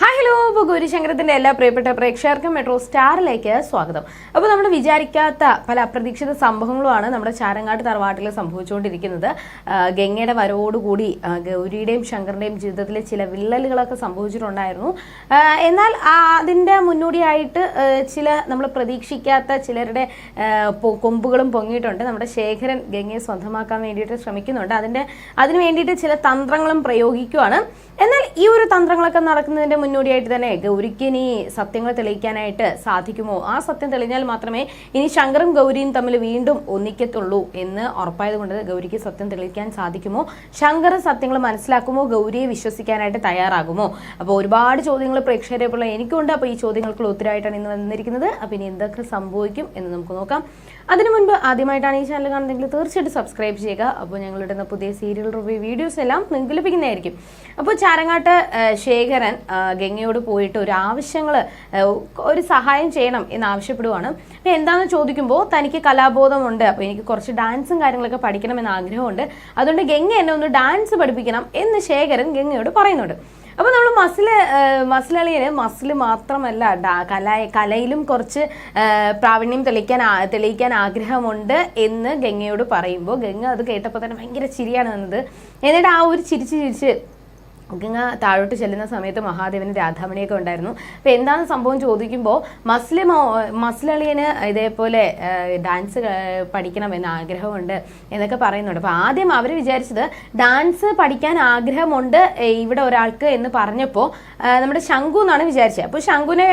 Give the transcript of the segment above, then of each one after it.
Hi hello ഇപ്പോൾ ഗൗരിശങ്കരത്തിന്റെ എല്ലാ പ്രിയപ്പെട്ട പ്രേക്ഷകർക്കും മെട്രോ സ്റ്റാറിലേക്ക് സ്വാഗതം. അപ്പോൾ നമ്മൾ വിചാരിക്കാത്ത പല അപ്രതീക്ഷിത സംഭവങ്ങളുമാണ് നമ്മുടെ ചാരങ്ങാട്ട് തറവാട്ടിൽ സംഭവിച്ചുകൊണ്ടിരിക്കുന്നത്. ഗംഗയുടെ വരവോടുകൂടി ഗൗരിയുടെയും ശങ്കറിന്റെയും ജീവിതത്തിലെ ചില വിള്ളലുകളൊക്കെ സംഭവിച്ചിട്ടുണ്ടായിരുന്നു. എന്നാൽ അതിന്റെ മുന്നോടിയായിട്ട് ചില നമ്മൾ പ്രതീക്ഷിക്കാത്ത ചിലരുടെ കൊമ്പുകളും പൊങ്ങിയിട്ടുണ്ട്. നമ്മുടെ ശേഖരൻ ഗംഗയെ സ്വന്തമാക്കാൻ വേണ്ടിയിട്ട് ശ്രമിക്കുന്നുണ്ട്. അതിന്റെ അതിന് വേണ്ടിയിട്ട് ചില തന്ത്രങ്ങളും പ്രയോഗിക്കുവാണ്. എന്നാൽ ഈ ഒരു തന്ത്രങ്ങളൊക്കെ നടക്കുന്നതിന്റെ മുന്നോടിയായിട്ട് തന്നെ ഗൗരിക്ക് ഇനി സത്യങ്ങൾ തെളിയിക്കാനായിട്ട് സാധിക്കുമോ? ആ സത്യം തെളിഞ്ഞാൽ മാത്രമേ ഇനി ശങ്കറും ഗൗരിയും തമ്മിൽ വീണ്ടും ഒന്നിക്കത്തുള്ളൂ എന്ന് ഉറപ്പായതുകൊണ്ട് ഗൗരിക്ക് സത്യം തെളിയിക്കാൻ സാധിക്കുമോ? ശങ്കർ സത്യങ്ങൾ മനസ്സിലാക്കുമോ? ഗൗരിയെ വിശ്വസിക്കാനായിട്ട് തയ്യാറാകുമോ? അപ്പോൾ ഒരുപാട് ചോദ്യങ്ങൾ പ്രേക്ഷകരെ പോലെ എനിക്കുണ്ട്. അപ്പോൾ ഈ ചോദ്യങ്ങൾക്കുള്ള ഉത്തരവായിട്ടാണ് ഇന്ന് വന്നിരിക്കുന്നത്. അപ്പോൾ ഇനി എന്തൊക്കെ സംഭവിക്കും എന്ന് നമുക്ക് നോക്കാം. അതിനു മുൻപ് ആദ്യമായിട്ടാണ് ഈ ചാനൽ കാണുന്നതെങ്കിൽ തീർച്ചയായിട്ടും സബ്സ്ക്രൈബ് ചെയ്യുക. അപ്പോൾ ഞങ്ങളുടെ പുതിയ സീരിയൽ റിവ്യൂ വീഡിയോസ് എല്ലാം നിങ്ങൾക്ക് ലഭിക്കുന്നതായിരിക്കും. അപ്പോൾ ചാരങ്ങാട്ട് ശേഖരൻ ഗംഗയോട് പോയിട്ട് ഒരു ആവശ്യങ്ങൾ ഒരു സഹായം ചെയ്യണം എന്ന് ആവശ്യപ്പെടുവാണ്. പിന്നെ എന്താണെന്ന് ചോദിക്കുമ്പോൾ തനിക്ക് കലാബോധമുണ്ട്. അപ്പോൾ എനിക്ക് കുറച്ച് ഡാൻസും കാര്യങ്ങളൊക്കെ പഠിക്കണമെന്ന് ആഗ്രഹമുണ്ട്. അതുകൊണ്ട് ഗംഗ എന്നെ ഒന്ന് ഡാൻസ് പഠിപ്പിക്കണം എന്ന് ശേഖരൻ ഗംഗയോട് പറയുന്നുണ്ട്. അപ്പോൾ നമ്മൾ മസിൽ മസിലളിയന് മസിൽ മാത്രമല്ല കല കലയിലും കുറച്ച് പ്രാവീണ്യം തെളിയിക്കാൻ തെളിയിക്കാൻ ആഗ്രഹമുണ്ട് എന്ന് ഗംഗയോട് പറയുമ്പോൾ ഗംഗ അത് കേട്ടപ്പോൾ തന്നെ ഭയങ്കര ചിരിയാണ് വന്നത് എന്നിട്ട് ആ ഒരു ചിരിച്ച് ചിരിച്ച് ഗംഗ താഴോട്ട് ചെല്ലുന്ന സമയത്ത് മഹാദേവന് രാധാമണിയൊക്കെ ഉണ്ടായിരുന്നു. അപ്പോൾ എന്താണ് സംഭവം ചോദിക്കുമ്പോൾ മസ്ലിം മസ്ലളിയന് ഇതേപോലെ ഡാൻസ് പഠിക്കണം പഠിക്കണമെന്ന് ആഗ്രഹമുണ്ട് എന്നൊക്കെ പറയുന്നുണ്ട്. അപ്പോൾ ആദ്യം അവർ വിചാരിച്ചത് ഡാൻസ് പഠിക്കാൻ ആഗ്രഹമുണ്ട് ഇവിടെ ഒരാൾക്ക് എന്ന് പറഞ്ഞപ്പോൾ നമ്മുടെ ശംഖു എന്നാണ് വിചാരിച്ചത്. അപ്പോൾ ശംഖുവിനെ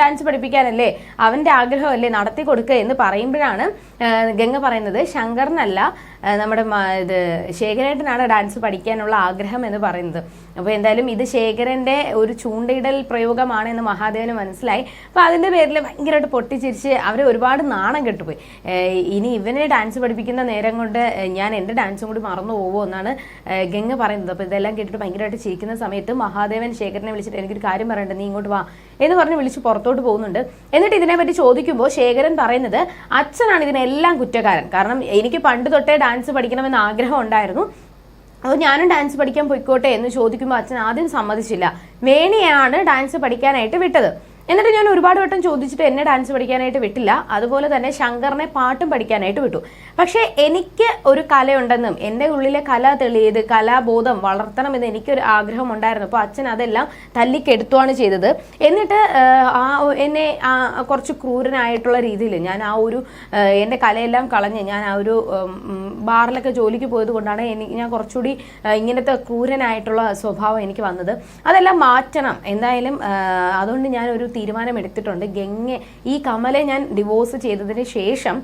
ഡാൻസ് പഠിപ്പിക്കാനല്ലേ അവന്റെ ആഗ്രഹമല്ലേ നടത്തി കൊടുക്കുക എന്ന് പറയുമ്പോഴാണ് ഗംഗ പറയുന്നത് ശങ്കറിനല്ല നമ്മുടെ ഇത് ശേഖരേട്ടനാണ് ഡാൻസ് പഠിക്കാനുള്ള ആഗ്രഹം എന്ന് പറയുന്നത്. അപ്പോൾ എന്തായാലും ഇത് ശേഖരന്റെ ഒരു ചൂണ്ടയിടൽ പ്രയോഗമാണ് എന്ന് മഹാദേവന് മനസ്സിലായി. അപ്പോൾ അതിന്റെ പേരിൽ ഭയങ്കരമായിട്ട് പൊട്ടിച്ചിരിച്ച് അവർ ഒരുപാട് നാണം കെട്ടുപോയി. ഇനി ഇവനെ ഡാൻസ് പഠിപ്പിക്കുന്ന നേരം കൊണ്ട് ഞാൻ എന്റെ ഡാൻസും കൂടി മറന്നു പോകുമോ എന്നാണ് ഗംഗ പറയുന്നത്. അപ്പോൾ ഇതെല്ലാം കേട്ടിട്ട് ഭയങ്കരമായിട്ട് ചിരിക്കുന്ന സമയത്ത് മഹാദേവൻ ശേഖരനെ വിളിച്ചിട്ട് എനിക്കൊരു കാര്യം പറയണ്ട നീ ഇങ്ങോട്ട് വാ എന്ന് പറഞ്ഞ് വിളിച്ച് പുറത്തോട്ട് പോകുന്നുണ്ട്. എന്നിട്ട് ഇതിനെപ്പറ്റി ചോദിക്കുമ്പോൾ ശേഖരൻ പറയുന്നത് അച്ഛനാണ് ഇതിനെല്ലാം കുറ്റക്കാരൻ. കാരണം എനിക്ക് പണ്ട് തൊട്ടേ ഡാൻസ് പഠിക്കണമെന്ന് ആഗ്രഹം ഉണ്ടായിരുന്നു. അപ്പോൾ ഞാനും ഡാൻസ് പഠിക്കാൻ പോയിക്കോട്ടെ എന്ന് ചോദിക്കുമ്പോൾ അച്ഛൻ ആദ്യം സമ്മതിച്ചില്ല. വേണിയാണ് ഡാൻസ് പഠിക്കാനായിട്ട് വിട്ടത്. എന്നിട്ട് ഞാൻ ഒരുപാട് വട്ടം ചോദിച്ചിട്ട് എന്നെ ഡാൻസ് പഠിക്കാനായിട്ട് വിട്ടില്ല. അതുപോലെ തന്നെ ശങ്കറിനെ പാട്ടും പഠിക്കാനായിട്ട് വിട്ടു. പക്ഷേ എനിക്ക് ഒരു കലയുണ്ടെന്നും എന്റെ ഉള്ളിലെ കല തെളിയത് കലാബോധം വളർത്തണമെന്ന് എനിക്കൊരു ആഗ്രഹം ഉണ്ടായിരുന്നു അപ്പോൾ അച്ഛൻ അതെല്ലാം തല്ലിക്കെടുത്തുവാണ് ചെയ്തത്. എന്നിട്ട് ആ എന്നെ കുറച്ച് ക്രൂരനായിട്ടുള്ള രീതിയിൽ ഞാൻ ആ ഒരു എന്റെ കലയെല്ലാം കളഞ്ഞ് ഞാൻ ആ ഒരു ബാറിലൊക്കെ ജോലിക്ക് പോയത് കൊണ്ടാണ് എനിക്ക് ഞാൻ കുറച്ചുകൂടി ഇങ്ങനത്തെ ക്രൂരനായിട്ടുള്ള സ്വഭാവം എനിക്ക് വന്നത്. അതെല്ലാം മാറ്റണം. എന്തായാലും അതുകൊണ്ട് ഞാൻ ഒരു തീരുമാനം എടുത്തിട്ടുണ്ട് ഗംഗെ ഈ കമലെ ഞാൻ ഡിവോഴ്സ് ചെയ്തതിന് ശേഷം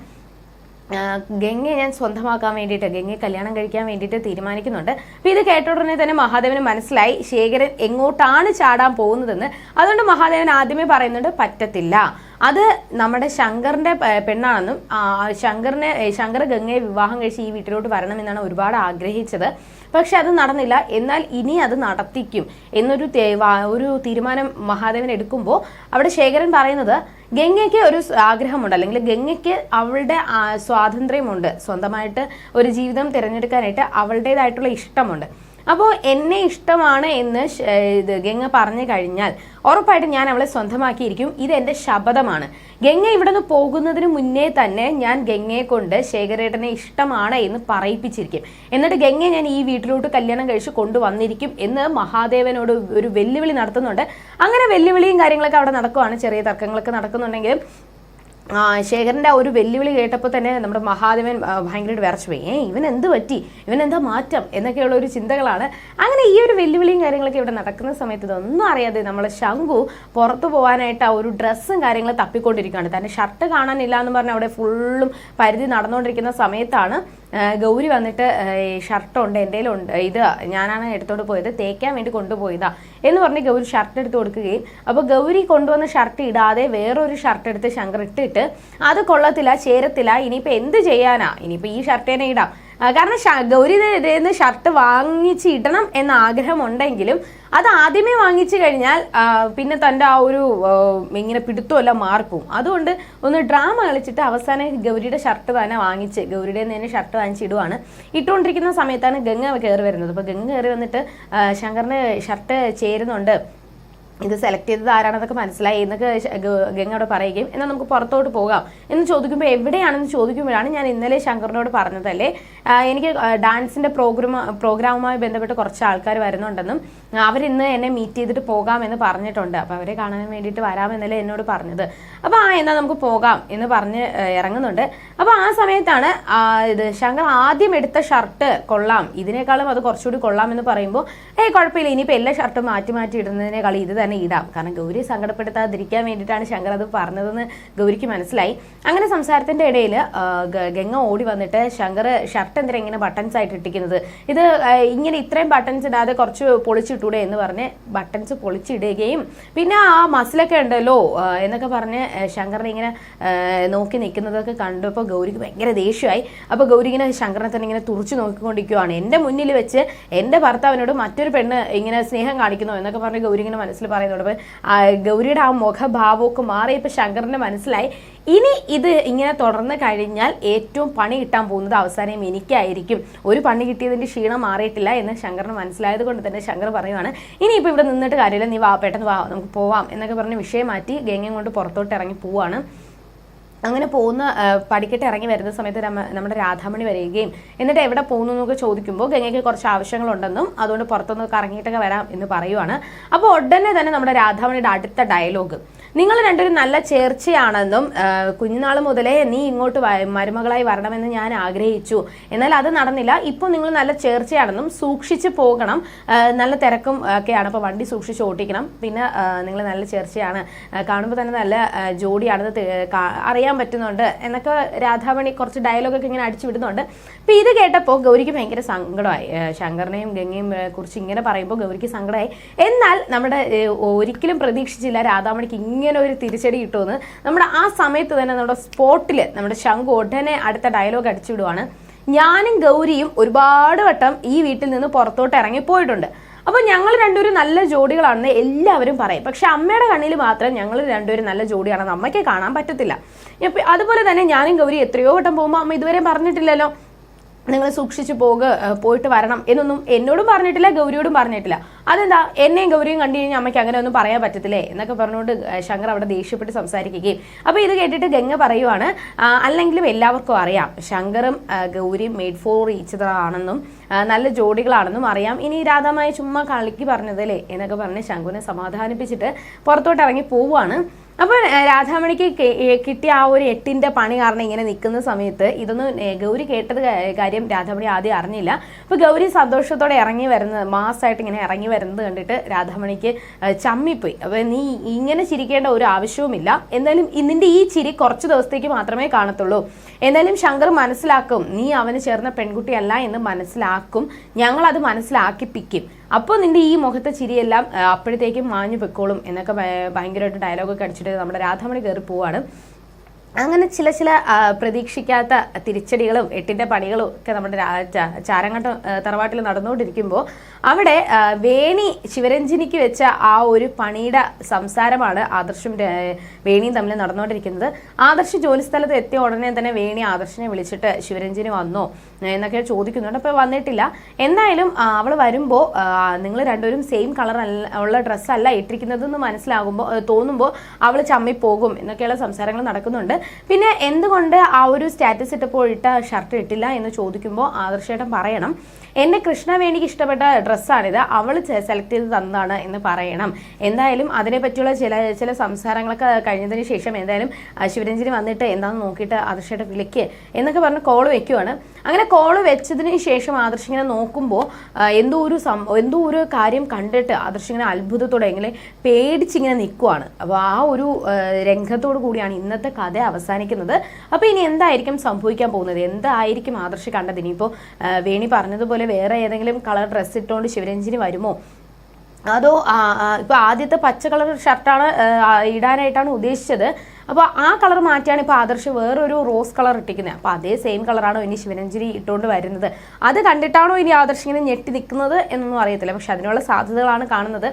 ഗംഗയെ ഞാൻ സ്വന്തമാക്കാൻ വേണ്ടിയിട്ട് ഗംഗയെ കല്യാണം കഴിക്കാൻ വേണ്ടിയിട്ട് തീരുമാനിക്കുന്നുണ്ട്. അപ്പോൾ ഇത് കേട്ട ഉടനെ തന്നെ മഹാദേവന് മനസ്സിലായി ശേഖരൻ എങ്ങോട്ടാണ് ചാടാൻ പോകുന്നതെന്ന്. അതുകൊണ്ട് മഹാദേവൻ ആദ്യമേ പറയുന്നുണ്ട് പറ്റത്തില്ല. അത് നമ്മുടെ ശങ്കറിന്റെ പെണ്ണാണെന്നും ശങ്കറിനെ ശങ്കർ ഗംഗയെ വിവാഹം കഴിച്ച് ഈ വീട്ടിലോട്ട് വരണമെന്നാണ് ഒരുപാട് ആഗ്രഹിച്ചത്. പക്ഷെ അത് നടന്നില്ല. എന്നാൽ ഇനി അത് നടത്തിക്കും എന്നൊരു ഒരു തീരുമാനം മഹാദേവൻ എടുക്കുമ്പോൾ അവിടെ ശേഖരൻ പറയുന്നത് ഗംഗയ്ക്ക് ഒരു ആഗ്രഹമുണ്ട്. അല്ലെങ്കിൽ ഗംഗയ്ക്ക് അവളുടെ സ്വാതന്ത്ര്യമുണ്ട്. സ്വന്തമായിട്ട് ഒരു ജീവിതം തിരഞ്ഞെടുക്കാനായിട്ട് അവളുടേതായിട്ടുള്ള ഇഷ്ടമുണ്ട്. അപ്പോൾ എന്നെ ഇഷ്ടമാണ് എന്ന് ഇത് ഗംഗ പറഞ്ഞു കഴിഞ്ഞാൽ ഉറപ്പായിട്ടും ഞാൻ അവളെ സ്വന്തമാക്കിയിരിക്കും. ഇത് എന്റെ ശപഥമാണ്. ഗംഗ ഇവിടെ നിന്ന് പോകുന്നതിന് മുന്നേ തന്നെ ഞാൻ ഗംഗയെ കൊണ്ട് ശേഖരേട്ടനെ ഇഷ്ടമാണ് എന്ന് പറയിപ്പിച്ചിരിക്കും. എന്നിട്ട് ഗംഗയെ ഞാൻ ഈ വീട്ടിലോട്ട് കല്യാണം കഴിച്ച് കൊണ്ടുവന്നിരിക്കും എന്ന് മഹാദേവനോട് ഒരു വെല്ലുവിളി നടത്തുന്നുണ്ട്. അങ്ങനെ വെല്ലുവിളിയും കാര്യങ്ങളൊക്കെ അവിടെ നടക്കുവാണ്. ചെറിയ തർക്കങ്ങളൊക്കെ നടക്കുന്നുണ്ടെങ്കിലും ആ, ശേഖരന്റെ ഒരു വെല്ലുവിളി കേട്ടപ്പോൾ തന്നെ നമ്മുടെ മഹാദേവൻ ഭയങ്കരമായിട്ട് വിറച്ചു പോയി. ഏ ഇവൻ എന്ത് പറ്റി? ഇവൻ എന്താ മാറ്റം? എന്നൊക്കെയുള്ള ഒരു ചിന്തകളാണ്. അങ്ങനെ ഈ ഒരു വെല്ലുവിളിയും കാര്യങ്ങളൊക്കെ ഇവിടെ നടക്കുന്ന സമയത്ത് ഇതൊന്നും അറിയാതെ നമ്മളെ ശംഖു പുറത്തു പോകാനായിട്ട് ആ ഒരു ഡ്രസ്സും കാര്യങ്ങളും തപ്പിക്കൊണ്ടിരിക്കുകയാണ്. തന്നെ ഷർട്ട് കാണാനില്ല എന്ന് പറഞ്ഞ് അവിടെ ഫുള്ളും പരിധി നടന്നുകൊണ്ടിരിക്കുന്ന സമയത്താണ് ഗൗരി വന്നിട്ട് ഷർട്ട് ഉണ്ട് എന്റെ ഉണ്ട് ഇത് ഞാനാണ് എടുത്തോണ്ട് പോയത് തേക്കാൻ വേണ്ടി കൊണ്ടുപോയതാ എന്ന് പറഞ്ഞ് ഗൗരി ഷർട്ട് എടുത്ത് കൊടുക്കുകയും അപ്പോൾ ഗൗരി കൊണ്ടുവന്ന ഷർട്ട് ഇടാതെ വേറൊരു ഷർട്ട് എടുത്ത് ശങ്കർ ഇട്ടിട്ട് അത് കൊള്ളത്തില്ല ചേരത്തില്ല ഇനിയിപ്പോൾ എന്ത് ചെയ്യാനാ? ഇനിയിപ്പോൾ ഈ ഷർട്ട് തന്നെ ഇടാം. കാരണം ഷ- ഗൗരി നിന്ന് ഷർട്ട് വാങ്ങിച്ച് ഇടണം എന്ന ആഗ്രഹമുണ്ടെങ്കിലും അത് ആദ്യമേ വാങ്ങിച്ചു കഴിഞ്ഞാൽ പിന്നെ തന്റെ ആ ഒരു ഇങ്ങനെ പിടുത്തമല്ല മാർക്കും അതുകൊണ്ട് ഒന്ന് ഡ്രാമ കളിച്ചിട്ട് അവസാനം ഗൗരിയുടെ ഷർട്ട് തന്നെ വാങ്ങിച്ച് ഗൗരിയുടെ തന്നെ ഷർട്ട് വാങ്ങിച്ചിടുവാണ് ഇട്ടുകൊണ്ടിരിക്കുന്ന സമയത്താണ് ഗംഗ കയറി വരുന്നത്. അപ്പോൾ ഗംഗ കയറി വന്നിട്ട് ശങ്കറിന് ഷർട്ട് ചേരുന്നുണ്ട്. ഇത് സെലക്ട് ചെയ്തത് ആരാണെന്നൊക്കെ മനസ്സിലായി എന്നൊക്കെ ഗംഗയോട് പറയുകയും എന്നാൽ നമുക്ക് പുറത്തോട്ട് പോകാം എന്ന് ചോദിക്കുമ്പോൾ എവിടെയാണെന്ന് ചോദിക്കുമ്പോഴാണ് ഞാൻ ഇന്നലെ ശങ്കറിനോട് പറഞ്ഞതല്ലേ? എനിക്ക് ഡാൻസിന്റെ പ്രോഗ്രാം പ്രോഗ്രാമുമായി ബന്ധപ്പെട്ട് കുറച്ച് ആൾക്കാർ വരുന്നുണ്ടെന്നും അവരിന്ന് എന്നെ മീറ്റ് ചെയ്തിട്ട് പോകാമെന്ന് പറഞ്ഞിട്ടുണ്ട്. അപ്പോൾ അവരെ കാണാൻ വേണ്ടിയിട്ട് വരാമെന്നല്ലേ എന്നോട് പറഞ്ഞത്. അപ്പോൾ ആ എന്നാൽ നമുക്ക് പോകാം എന്ന് പറഞ്ഞ് ഇറങ്ങുന്നുണ്ട്. അപ്പോൾ ആ സമയത്താണ് ഇത് ശങ്കർ ആദ്യം എടുത്ത ഷർട്ട് കൊള്ളാം. ഇതിനേക്കാളും അത് കുറച്ചുകൂടി കൊള്ളാം എന്ന് പറയുമ്പോൾ ഏയ് കുഴപ്പമില്ല. ഇനിയിപ്പോൾ എല്ലാ ഷർട്ടും മാറ്റി മാറ്റി ഇടുന്നതിനേക്കാളും ഇത് തന്നെ ഇടാം. കാരണം ഗൗരി സങ്കടപ്പെടുത്താതിരിക്കാൻ വേണ്ടിയിട്ടാണ് ശങ്കർ അത് പറഞ്ഞതെന്ന് ഗൗരിക്ക് മനസ്സിലായി. അങ്ങനെ സംസാരത്തിന്റെ ഇടയിൽ ഗംഗ ഓടി വന്നിട്ട് ശങ്കർ ഷർട്ട് എന്തിനാ ഇങ്ങനെ ബട്ടൺസ് ആയിട്ട് ഇട്ടിരിക്കുന്നത്? ഇത് ഇങ്ങനെ ഇത്രയും ബട്ടൺസ് ഇടാതെ കുറച്ച് പൊളിച്ചിട്ടൂടെ എന്ന് പറഞ്ഞ് ബട്ടൺസ് പൊളിച്ചിടുകയും. പിന്നെ ആ മസിലൊക്കെ ഉണ്ടല്ലോ എന്നൊക്കെ പറഞ്ഞ് ശങ്കറിനെ ഇങ്ങനെ നോക്കി നിൽക്കുന്നതൊക്കെ കണ്ടപ്പോൾ ഗൗരിക്ക് ഭയങ്കര ദേഷ്യമായി. അപ്പോൾ ഗൗരി ഇങ്ങനെ ശങ്കറിനെ തന്നെ ഇങ്ങനെ തുറച്ചു നോക്കിക്കൊണ്ടിരിക്കുവാണ്. എന്റെ മുന്നിൽ വെച്ച് എന്റെ ഭർത്താവിനോട് മറ്റൊരു പെണ്ണ് ഇങ്ങനെ സ്നേഹം കാണിക്കുന്നു എന്നൊക്കെ പറഞ്ഞ് ഗൗരി ഇങ്ങനെ മനസ്സിൽ പറയുന്നുണ്ട്. അപ്പോൾ ആ ഗൗരിയുടെ ആ മുഖഭാവമൊക്കെ മാറി ഇപ്പം ശങ്കറിന്റെ മനസ്സിലായി. ഇനി ഇത് ഇങ്ങനെ തുടർന്ന് കഴിഞ്ഞാൽ ഏറ്റവും പണി കിട്ടാൻ പോകുന്നത് അവസാനം എനിക്കായിരിക്കും. ഒരു പണി കിട്ടിയതിന്റെ ക്ഷീണം മാറിയിട്ടില്ല എന്ന് ശങ്കറിന് മനസ്സിലായത് കൊണ്ട് തന്നെ ശങ്കർ പറയുവാണ് ഇനിയിപ്പോൾ ഇവിടെ നിന്നിട്ട് കാര്യമില്ല നീ വാ പെട്ടെന്ന് വാ നമുക്ക് പോവാം എന്നൊക്കെ പറഞ്ഞ് വിഷയം മാറ്റി ഗംഗയും കൊണ്ട് പുറത്തോട്ട് ഇറങ്ങി പോവാണ്. അങ്ങനെ പോകുന്ന പടിക്കെട്ട് ഇറങ്ങി വരുന്ന സമയത്ത് നമ്മ- നമ്മുടെ രാധാമണി വരികയും എന്നിട്ട് എവിടെ പോകുന്നു എന്നൊക്കെ ചോദിക്കുമ്പോൾ ഗംഗയ്ക്ക് കുറച്ച് ആവശ്യങ്ങളുണ്ടെന്നും അതുകൊണ്ട് പുറത്തുനിന്ന് കറങ്ങിയിട്ടൊക്കെ വരാം എന്ന് പറയുവാണ്. അപ്പോൾ ഉടനെ തന്നെ നമ്മുടെ രാധാമണിയുടെ അടുത്ത ഡയലോഗ് നിങ്ങൾ രണ്ടുപേരും നല്ല ചേർച്ചയാണെന്നും കുഞ്ഞുനാൾ മുതലേ നീ ഇങ്ങോട്ട് മരുമകളായി വരണമെന്ന് ഞാൻ ആഗ്രഹിച്ചു. എന്നാൽ അത് നടന്നില്ല. ഇപ്പോൾ നിങ്ങൾ നല്ല ചേർച്ചയാണെന്നും സൂക്ഷിച്ച് പോകണം. നല്ല തിരക്കും ഒക്കെയാണ്. അപ്പോൾ വണ്ടി സൂക്ഷിച്ച് ഓട്ടിക്കണം. പിന്നെ നിങ്ങൾ നല്ല ചേർച്ചയാണ്. കാണുമ്പോൾ തന്നെ നല്ല ജോഡിയാണെന്ന് അറിയാൻ പറ്റുന്നുണ്ട്. എന്നൊക്കെ രാധാമണി കുറച്ച് ഡയലോഗൊക്കെ ഇങ്ങനെ അടിച്ചു വിടുന്നുണ്ട്. അപ്പോൾ ഇത് കേട്ടപ്പോൾ ഗൗരിക്ക് ഭയങ്കര സങ്കടമായി. ശങ്കറിനെയും ഗംഗയും കുറിച്ച് ഇങ്ങനെ പറയുമ്പോൾ ഗൗരിക്ക് സങ്കടമായി. എന്നാൽ നമ്മുടെ ഒരിക്കലും പ്രതീക്ഷിച്ചില്ല രാധാമണിക്ക് ഇങ്ങനെ ഒരു തിരിച്ചടി കിട്ടുമെന്ന് നമ്മുടെ ആ സമയത്ത് തന്നെ നമ്മുടെ സ്പോട്ടിൽ നമ്മുടെ ശംഖു ഉടനെ അടുത്ത ഡയലോഗ് അടിച്ചുവിടുവാണ്. ഞാനും ഗൗരിയും ഒരുപാട് വട്ടം ഈ വീട്ടിൽ നിന്ന് പുറത്തോട്ട് ഇറങ്ങിപ്പോയിട്ടുണ്ട് അപ്പോൾ ഞങ്ങൾ രണ്ടുപേരും നല്ല ജോഡികളാണെന്ന് എല്ലാവരും പറയും. പക്ഷെ അമ്മയുടെ കണ്ണിൽ മാത്രം ഞങ്ങൾ രണ്ടുപേരും നല്ല ജോഡിയാണെന്ന് അമ്മയ്ക്ക് കാണാൻ പറ്റത്തില്ല. അതുപോലെ തന്നെ ഞാനും ഗൗരി എത്രയോ വട്ടം പോകുമ്പോൾ അമ്മ ഇതുവരെ പറഞ്ഞിട്ടില്ലല്ലോ. നിങ്ങൾ സൂക്ഷിച്ചു പോക പോയിട്ട് വരണം എന്നൊന്നും എന്നോടും പറഞ്ഞിട്ടില്ല ഗൗരിയോടും പറഞ്ഞിട്ടില്ല. അതെന്താ? എന്നെയും ഗൗരിയും കണ്ടു കഴിഞ്ഞാൽ അമ്മയ്ക്ക് അങ്ങനെ ഒന്നും പറയാൻ പറ്റത്തില്ലേ? എന്നൊക്കെ പറഞ്ഞുകൊണ്ട് ശങ്കർ അവിടെ ദേഷ്യപ്പെട്ട് സംസാരിക്കുകയും. അപ്പോൾ ഇത് കേട്ടിട്ട് ഗംഗ പറയുവാണ് "ആ, അല്ലെങ്കിലും എല്ലാവർക്കും അറിയാം ശങ്കറും ഗൗരിയും മെയ്ഡ് ഫോർ ഈച്ച് ആണെന്നും നല്ല ജോഡികളാണെന്നും അറിയാം. ഇനി രാധാമായ ചുമ്മാ കളിക്ക് പറഞ്ഞതല്ലേ? എന്നൊക്കെ പറഞ്ഞ് ശങ്കുവിനെ സമാധാനിപ്പിച്ചിട്ട് പുറത്തോട്ട് ഇറങ്ങി പോവുകയാണ് അപ്പോൾ രാധാമണിക്ക് കിട്ടിയ ആ ഒരു എട്ടിന്റെ പണി കാരണം ഇങ്ങനെ നിൽക്കുന്ന സമയത്ത് ഇതൊന്നും ഗൗരി കേട്ടത് കാര്യം രാധാമണി ആദ്യം അറിഞ്ഞില്ല. അപ്പോൾ ഗൗരി സന്തോഷത്തോടെ ഇറങ്ങി വരുന്നത് മാസമായിട്ട് ഇങ്ങനെ ഇറങ്ങി വരുന്നത് കണ്ടിട്ട് രാധാമണിക്ക് ചമ്മിപ്പോയി. അപ്പോൾ നീ ഇങ്ങനെ ചിരിക്കേണ്ട ഒരു ആവശ്യവുമില്ല. എന്തായാലും ഇന്നിന്റെ ഈ ചിരി കുറച്ച് ദിവസത്തേക്ക് മാത്രമേ കാണത്തുള്ളൂ. എന്തായാലും ശങ്കർ മനസ്സിലാക്കും നീ അവന് ചേർന്ന പെൺകുട്ടിയല്ല എന്ന് മനസ്സിലാക്കും. ഞങ്ങൾ അത് മനസ്സിലാക്കിപ്പിക്കും. അപ്പോൾ നിന്റെ ഈ മുഖത്തെ ചിരിയെല്ലാം അപ്പോഴത്തേക്കും മാഞ്ഞു പൊയ്ക്കോളും എന്നൊക്കെ ഭയ- ഭയങ്കരമായിട്ട് ഡയലോഗൊക്കെ അടിച്ചിട്ട് നമ്മുടെ രാധാമണി കയറി പോവാണ്. അങ്ങനെ ചില ചില പ്രതീക്ഷിക്കാത്ത തിരിച്ചടികളും എട്ടിന്റെ പണികളും ഒക്കെ നമ്മുടെ ചാരങ്ങാട്ട തറവാട്ടിൽ നടന്നുകൊണ്ടിരിക്കുമ്പോൾ അവിടെ വേണി ശിവരഞ്ജിനിക്ക് വെച്ച ആ ഒരു പണിയുടെ സംസാരമാണ് ആദർശും വേണിയും തമ്മിൽ നടന്നുകൊണ്ടിരിക്കുന്നത്. ആദർശ് ജോലിസ്ഥലത്ത് എത്തിയ ഉടനെ തന്നെ വേണി ആദർശിനെ വിളിച്ചിട്ട് ശിവരഞ്ജിനി വന്നോ എന്നൊക്കെ ചോദിക്കുന്നുണ്ട്. അപ്പോൾ വന്നിട്ടില്ല. എന്തായാലും അവൾ വരുമ്പോൾ നിങ്ങൾ രണ്ടുപേരും സെയിം കളർ ഉള്ള ഡ്രസ്സല്ല ഇട്ടിരിക്കുന്നതെന്ന് മനസ്സിലാകുമ്പോൾ തോന്നുമ്പോൾ അവൾ ചമ്മിപ്പോകും എന്നൊക്കെയുള്ള സംസാരങ്ങൾ നടക്കുന്നുണ്ട്. പിന്നെ എന്തുകൊണ്ട് ആ ഒരു സ്റ്റാറ്റസ് ഇട്ടപ്പോൾ ഇട്ട ഷർട്ട് ഇട്ടില്ല എന്ന് ചോദിക്കുമ്പോൾ ആദർശേട്ടൻ പറയണം. എന്നെ കൃഷ്ണവേണിക്ക് ഇഷ്ടപ്പെട്ട ഡ്രസ്സാണിത് അവൾ സെലക്ട് ചെയ്ത് തന്നതാണ് എന്ന് പറയണം. എന്തായാലും അതിനെ പറ്റിയുള്ള ചില ചില സംസാരങ്ങളൊക്കെ കഴിഞ്ഞതിന് ശേഷം എന്തായാലും ശിവരഞ്ജിനി വന്നിട്ട് എന്താണെന്ന് നോക്കിയിട്ട് ആദർശേട്ടൻ വിളിക്ക് എന്നൊക്കെ പറഞ്ഞ് കോൾ വെക്കുവാണ്. അങ്ങനെ കോൾ വെച്ചതിന് ശേഷം ആദർശ് ഇങ്ങനെ നോക്കുമ്പോൾ എന്തോ ഒരു സം എന്തോ ഒരു കാര്യം കണ്ടിട്ട് ആദർശ് ഇങ്ങനെ അത്ഭുതത്തോടെ എങ്ങനെ പേടിച്ചിങ്ങനെ നിൽക്കുവാണ് അപ്പോൾ ആ ഒരു രംഗത്തോടു കൂടിയാണ് ഇന്നത്തെ കഥ അവസാനിക്കുന്നത്. അപ്പോൾ ഇനി എന്തായിരിക്കും സംഭവിക്കാൻ പോകുന്നത്? എന്തായിരിക്കും ആദർശി കണ്ടത്? ഇനിയിപ്പോൾ വേണി പറഞ്ഞതുപോലെ വേറെ ഏതെങ്കിലും കളർ ഡ്രസ്സ് ഇട്ടുകൊണ്ട് ശിവരഞ്ജിനി വരുമോ? അതോ ആ, ആ, ഇപ്പൊ ആദ്യത്തെ പച്ച കളർ ഷർട്ടാണ് ഇടാനായിട്ടാണ് ഉദ്ദേശിച്ചത്. അപ്പോൾ ആ കളർ മാറ്റിയാണ് ഇപ്പോൾ ആദർശ് വേറൊരു റോസ് കളർ ഇട്ടിരിക്കുന്നത്. അപ്പോൾ അതേ സെയിം കളറാണോ ഇനി ശിവരഞ്ജനി ഇട്ടുകൊണ്ട് വരുന്നത്. അത് കണ്ടിട്ടാണോ ഇനി ആദർശ് ഇങ്ങനെ ഞെട്ടി നിൽക്കുന്നത് എന്നൊന്നും അറിയത്തില്ല. പക്ഷെ അതിനുള്ള സാധ്യതകളാണ് കാണുന്നത്.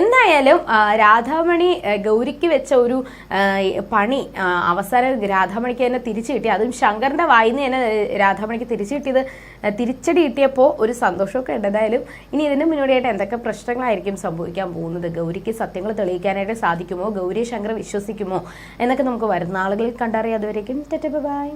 എന്തായാലും രാധാമണി ഗൗരിക്ക് വെച്ച ഒരു പണി അവസാനം രാധാമണിക്ക് തന്നെ തിരിച്ചു കിട്ടി. അതും ശങ്കറിന്റെ വായിന്ന് തന്നെ രാധാമണിക്ക് തിരിച്ചു കിട്ടിയത് തിരിച്ചടി കിട്ടിയപ്പോൾ ഒരു സന്തോഷമൊക്കെ ഉണ്ട്. എന്തായാലും ഇനി ഇതിന് മുന്നോടിയായിട്ട് എന്തൊക്കെ പ്രശ്നങ്ങളായിരിക്കും സംഭവിക്കാൻ പോകുന്നത്? ഗൗരിക്ക് സത്യങ്ങൾ തെളിയിക്കാനായിട്ട് സാധിക്കുമോ? ഗൗരിയെ ശങ്കർ വിശ്വസിക്കുമോ? എന്നൊക്കെ നമുക്ക് വരുന്ന ആളുകളിൽ കണ്ടറിയാം അതുവരേക്കും ബൈ.